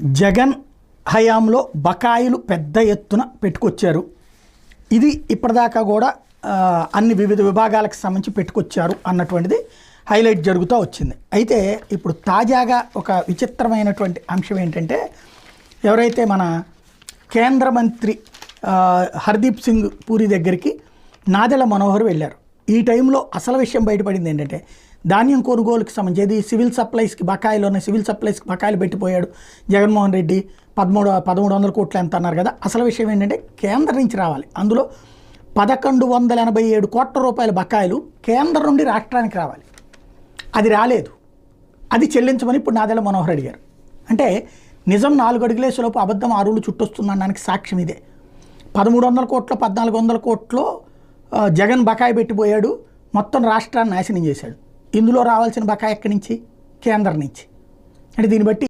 జగన్ హయాంలో బకాయిలు పెద్ద ఎత్తున పెట్టుకొచ్చారు. ఇది ఇప్పటిదాకా కూడా అన్ని వివిధ విభాగాలకు సంబంధించి పెట్టుకొచ్చారు అన్నటువంటిది హైలైట్ జరుగుతూ వచ్చింది. అయితే ఇప్పుడు తాజాగా ఒక విచిత్రమైనటువంటి అంశం ఏంటంటే ఎవరైతే మన కేంద్ర మంత్రి హర్దీప్ సింగ్ పూరి దగ్గరికి నాదెల మనోహర్ వెళ్ళారు. ఈ టైంలో అసలు విషయం బయటపడింది ఏంటంటే ధాన్యం కొనుగోలుకి సంబంధించి సివిల్ సప్లైస్కి బకాయిలు సివిల్ సప్లైస్కి బకాయిలు పెట్టిపోయాడు జగన్మోహన్ రెడ్డి. పదమూడు పదమూడు వందల కోట్లు ఎంత అన్నారు కదా అసలు విషయం ఏంటంటే కేంద్రం నుంచి రావాలి. అందులో పదకొండు వందల ఎనభై ఏడు కోట్ల రూపాయల బకాయిలు కేంద్రం నుండి రాష్ట్రానికి రావాలి. అది రాలేదు. అది చెల్లించమని ఇప్పుడు నాదెల మనోహర్ అడిగారు. అంటే నిజం నాలుగు అడుగులేసేలోపు అబద్ధం ఆరులు చుట్టొస్తుందనడానికి సాక్ష్యం ఇదే. పదమూడు వందల కోట్లు పద్నాలుగు వందల కోట్లు జగన్ బకాయి పెట్టిపోయాడు మొత్తం రాష్ట్రాన్ని నాశనం చేశాడు. ఇందులో రావాల్సిన బకాయి ఎక్కడి నుంచి? కేంద్రం నుంచి. అంటే దీన్ని బట్టి